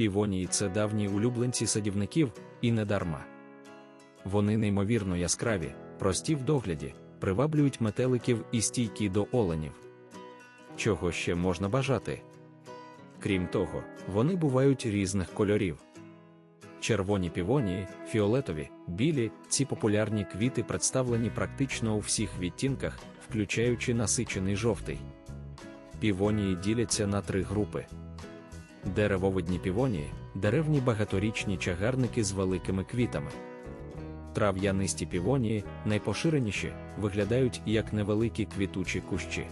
Півонії це давні улюбленці садівників, і не дарма. Вони неймовірно яскраві, прості в догляді, приваблюють метеликів і стійкі до оленів. Чого ще можна бажати? Крім того, вони бувають різних кольорів. Червоні півонії, фіолетові, білі, ці популярні квіти представлені практично у всіх відтінках, включаючи насичений жовтий. Півонії діляться на три групи: деревовидні півонії, деревні багаторічні чагарники з великими квітами. Трав'янисті півонії, найпоширеніші, виглядають як невеликі квітучі кущі.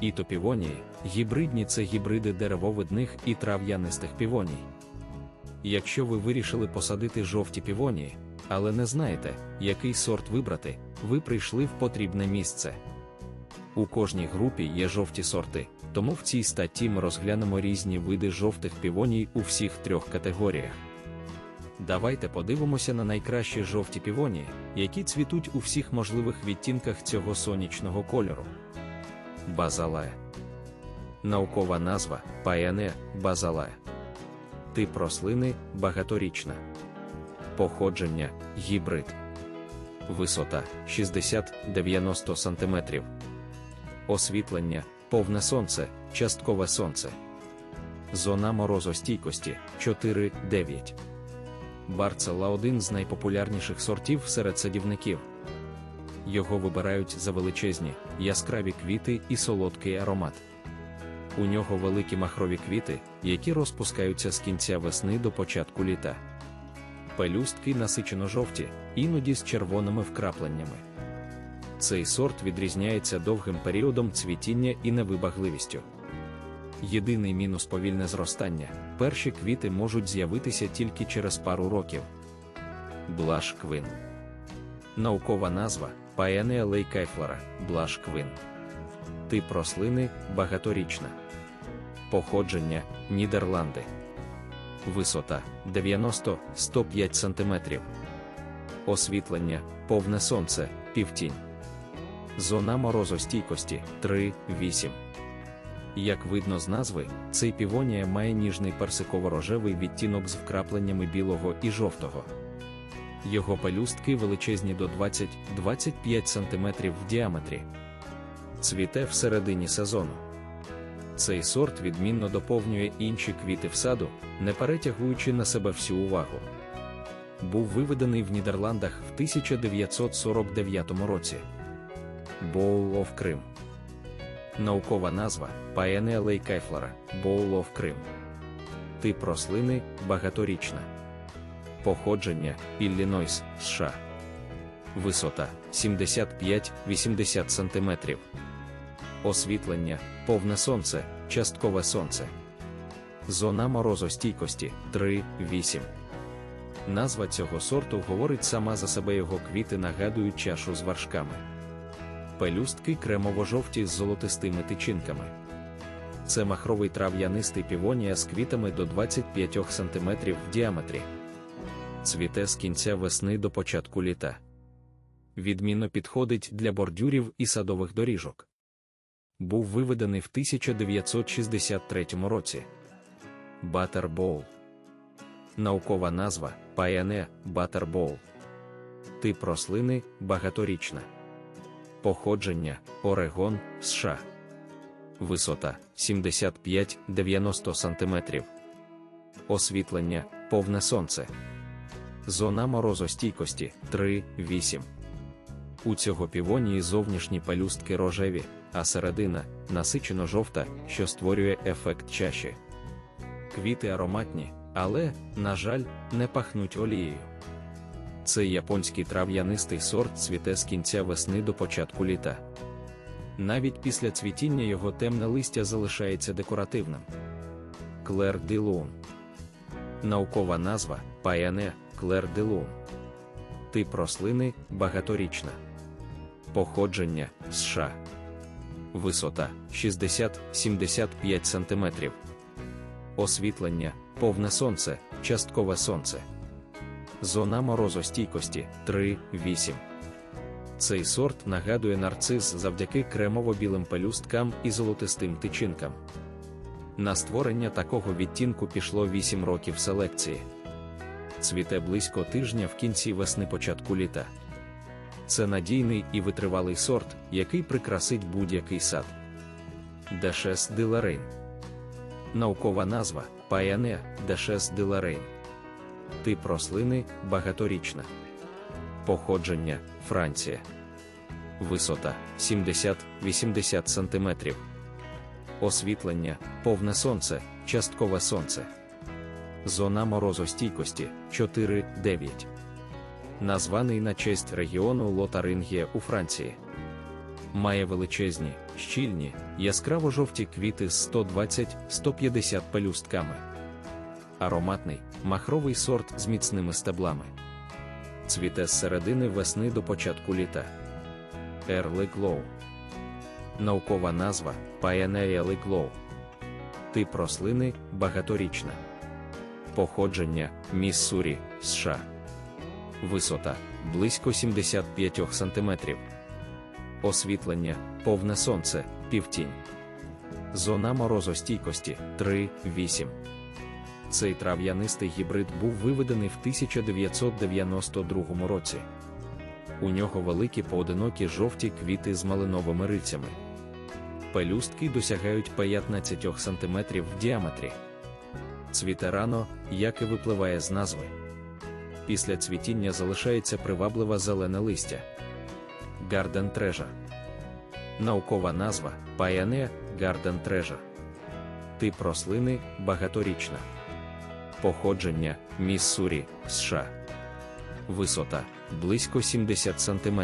Ітопівонії, гібридні це гібриди деревовидних і трав'янистих півоній. Якщо ви вирішили посадити жовті півонії, але не знаєте, який сорт вибрати, ви прийшли в потрібне місце. У кожній групі є жовті сорти, тому в цій статті ми розглянемо різні види жовтих півоній у всіх трьох категоріях. Давайте подивимося на найкращі жовті півонії, які цвітуть у всіх можливих відтінках цього сонячного кольору. Базалая. Наукова назва Паене базалая. Тип рослини багаторічна. Походження гібрид. Висота 60-90 см. Освітлення повне сонце, часткове сонце. Зона морозостійкості 4-9. Барцела один з найпопулярніших сортів серед садівників. Його вибирають за величезні, яскраві квіти і солодкий аромат. У нього великі махрові квіти, які розпускаються з кінця весни до початку літа. Пелюстки насичено жовті, іноді з червоними вкрапленнями. Цей сорт відрізняється довгим періодом цвітіння і невибагливістю. Єдиний мінус повільне зростання перші квіти можуть з'явитися тільки через пару років. Блаш квин. Наукова назва Паенеа лейкайфлора, блаш квин. Тип рослини багаторічна. Походження Нідерланди. Висота 90-105 см. Освітлення повне сонце, півтінь. Зона морозостійкості 3-8. Як видно з назви, цей півонія має ніжний персиково-рожевий відтінок з вкрапленнями білого і жовтого. Його пелюстки величезні до 20-25 см в діаметрі. Цвіте всередині сезону. Цей сорт відмінно доповнює інші квіти в саду, не перетягуючи на себе всю увагу. Був виведений в Нідерландах в 1949 році. Bowl of Крим. Наукова назва Paenea leucaiflora, Bowl of Крим. Тип рослини багаторічна. Походження Іллінойс, США. Висота 75-80 см. Освітлення повне сонце, часткове сонце. Зона морозостійкості 3-8. Назва цього сорту говорить сама за себе його квіти нагадують чашу з вершками. Пелюстки кремово-жовті з золотистими тичинками. Це махровий трав'янистий півонія з квітами до 25 см в діаметрі. Цвіте з кінця весни до початку літа. Відмінно підходить для бордюрів і садових доріжок. Був виведений в 1963 році. Баттербоул. Наукова назва Паяне Баттербоул. Тип рослини багаторічна. Походження Орегон, США. Висота 75-90 см. Освітлення повне сонце. Зона морозостійкості 3-8. У цього півонії зовнішні пелюстки рожеві, а середина насичено жовта, що створює ефект чаші. Квіти ароматні, але, на жаль, не пахнуть олією. Цей японський трав'янистий сорт цвіте з кінця весни до початку літа. Навіть після цвітіння його темне листя залишається декоративним. Клер Дилун. Наукова назва Паяне Клер Дилун. Тип рослини багаторічна. Походження США. Висота 60-75 см. Освітлення повне сонце, часткове сонце. Зона морозостійкості 3-8. Цей сорт нагадує нарцис завдяки кремово-білим пелюсткам і золотистим тичинкам. На створення такого відтінку пішло 8 років селекції. Цвіте близько тижня в кінці весни початку літа. Це надійний і витривалий сорт, який прикрасить будь-який сад. Дешес де Лорейн. Наукова назва Паяне Дешес де Лорейн. Тип рослини багаторічна. Походження Франція. Висота 70-80 см. Освітлення повне сонце, часткове сонце. Зона морозостійкості 4-9. Названий на честь регіону Лотарингія у Франції. Має величезні, щільні, яскраво жовті квіти з 120-150 пелюстками. Ароматний, махровий сорт з міцними стеблами. Цвіте з середини весни до початку літа. Early Glow. Наукова назва Pioneer Early Glow. Тип рослини багаторічна. Походження Міссурі, США. Висота близько 75 см. Освітлення повне сонце, півтінь. Зона морозостійкості 3-8. Цей трав'янистий гібрид був виведений в 1992 році. У нього великі поодинокі жовті квіти з малиновими рицями. Пелюстки досягають 15 см в діаметрі. Цвіте рано, як і випливає з назви. Після цвітіння залишається привабливе зелене листя. Garden Treasure. Наукова назва Pioneer Garden Treasure. Тип рослини багаторічна. Походження Міссурі, США. Висота близько 70 см.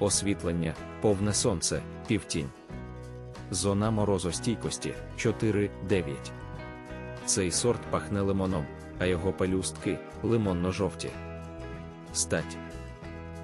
Освітлення повне сонце, півтінь. Зона морозостійкості 4-9. Цей сорт пахне лимоном, а його пелюстки лимонно-жовті. Стать